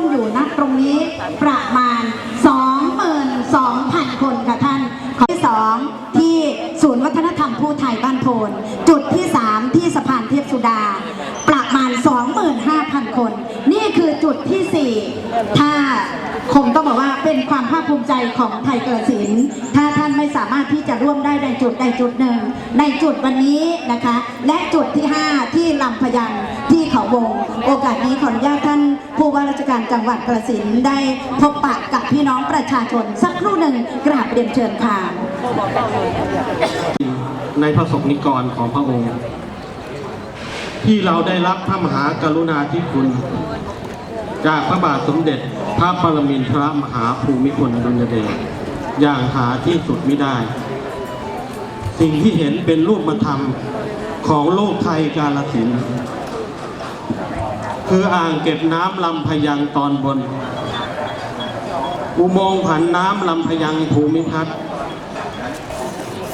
มอยู่ณตรงนี้ประมาณ 22,000 คนค่ะท่านข้อที่ 2 ที่ศูนย์วัฒนธรรมผู้ไทยบ้านโพนจุดที่ 3 ที่สะพานเทพสุดา ประมาณ 25,000 คน นี่คือจุดทีสี่ 4 ถ้าคงต้องบอกว่าเป็นความภาคภูมิใจของไทยเกิดศิลป์ถ้าท่านไม่สามารถที่จะร่วมได้ในจุดใดจุดหนึ่ง ในจุดวันนี้นะคะ และจุดที่ 5 ที่ลำพยัง วง โอกาสนี้ขออนุญาตท่านผู้ว่าราชการจังหวัดกระสินได้พบปะกับพี่น้องประชาชนสักครู่หนึ่งกราบเรียนเชิญค่ะในพระสงฆ์นิกรของพระองค์ ที่เราได้รับพระมหากรุณาธิคุณ จากพระบาทสมเด็จพระปรมินทรมหาภูมิพลอดุลยเดชอย่างหาที่สุดไม่ได้ สิ่งที่เห็นเป็นรูปธรรมของโลกไทยกาลสินธุ์ คืออ่างเก็บน้ำลำพยังตอนบน อุโมงค์ผันน้ำลำพยังภูมิทัศน์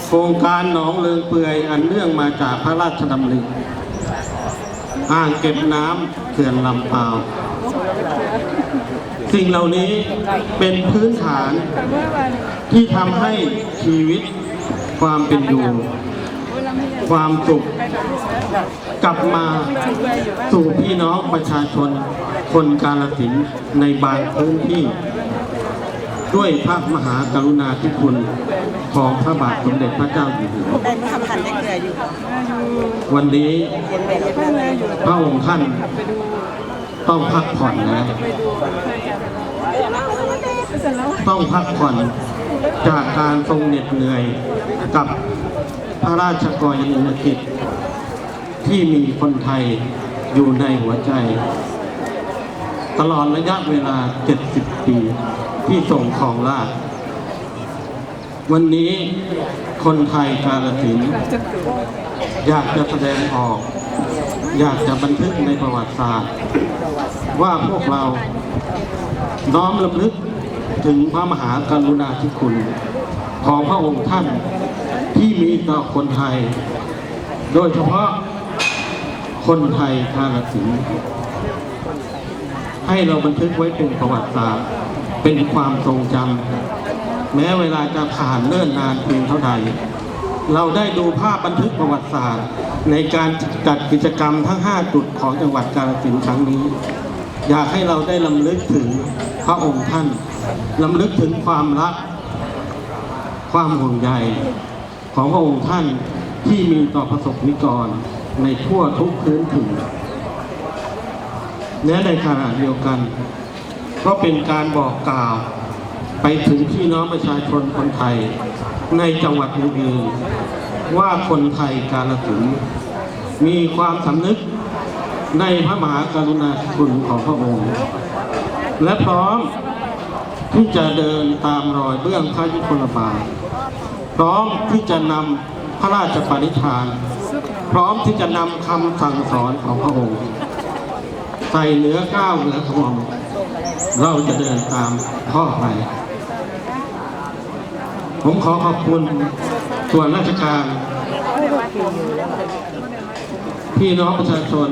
โครงการหนองเลิงเปือยอันเนื่องมาจากพระราชดำริอ่างเก็บน้ำเขื่อนลำพาวสิ่งเหล่านี้เป็นพื้นฐานที่ทำให้ชีวิตความเป็นอยู่ ความสุข กลับมาสู่พี่น้องประชาชนคนกาลสินในบางพื้นที่ ด้วยพระมหากรุณาธิคุณของพระบาทสมเด็จพระเจ้าอยู่หัววันนี้พระองค์ท่านต้องพักผ่อนนะ ต้องพักผ่อนจากการทรงเหน็ดเหนื่อยกับพระราชกรณียกิจ ที่มีคนไทยอยู่ในหัวใจ ตลอดระยะเวลา 70 ปีที่ทรงครองราชวันนี้คนไทยกาลสินอยากจะแสดงออก อยากจะบันทึกในประวัติศาสตร์ ว่าพวกเราน้อมรำลึกถึงพระมหากรุณาธิคุณ ของพระองค์ท่านที่มีต่อคนไทย โดยเฉพาะ คนไทยกาลสินให้เราบันทึกไว้เป็นประวัติศาสตร์ เป็นความทรงจำแม้เวลาจะผ่านเนิ่นนานเพียงเท่าใดเราได้ดูภาพบันทึกประวัติศาสตร์ ในการจัดกิจกรรมทั้ง 5 จุดของจังหวัดกาฬสินธุ์ครั้งนี้ อยากให้เราได้ลำลึกถึงพระองค์ท่านลำลึกถึงความรัก ความห่วงใยของพระองค์ท่านที่มีต่อประสบนิกร ในทั่วทุกพื้นถิ่นและในขณะเดียวกัน ก็เป็นการบอกกล่าวไปถึงพี่น้องประชาชนคนไทย ในจังหวัดอื่นๆว่าคนไทยกาลสินมีความสำนึกในพระมหากรุณาธิคุณของพระองค์ และพร้อมที่จะเดินตามรอยเบื้องพระยุคลบาทพร้อมที่จะนำ พระราชปณิธาน พร้อมที่จะนำคำสั่งสอนของพระองค์ ใส่เหนือก้าวเหนือกระหม่อมเราจะเดินตามพ่อไป ผมขอขอบคุณส่วนราชการ พี่น้องประชาชน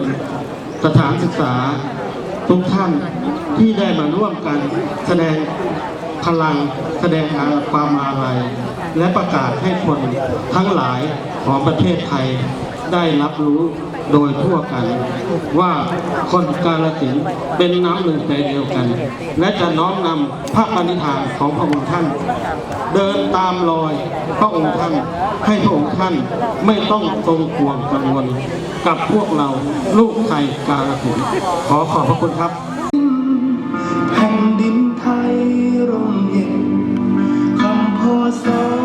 สถานศึกษา ทุกท่านที่ได้มาร่วมกันแสดงพลังแสดงความอาลัย และประกาศให้คนทั้งหลายของประเทศไทยได้รับรู้โดยทั่วกัน ว่าคนกาลสินเป็นน้ำหนึ่งใจเดียวกัน และจะน้อมนำพระปณิธานของพระองค์ท่าน เดินตามรอยพระองค์ท่านให้พระองค์ท่านไม่ต้องทรงห่วงกังวลกับพวกเราลูกไทยกาลสินขอขอบพระคุณครับแผ่นดินไทยร่มเย็นคำพอสอ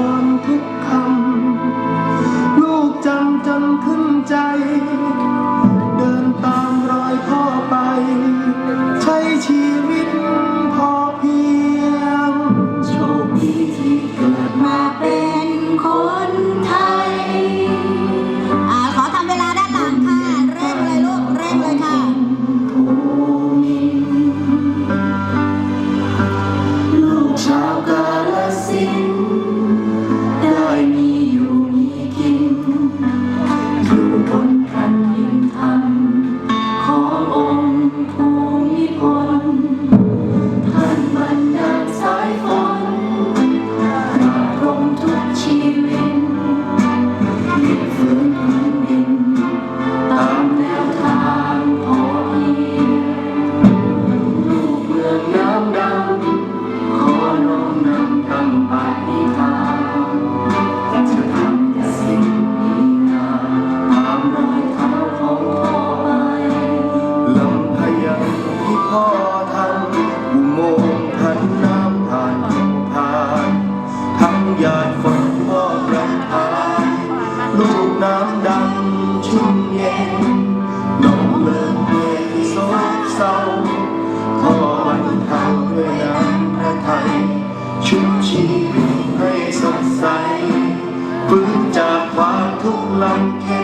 ชีวิต ใ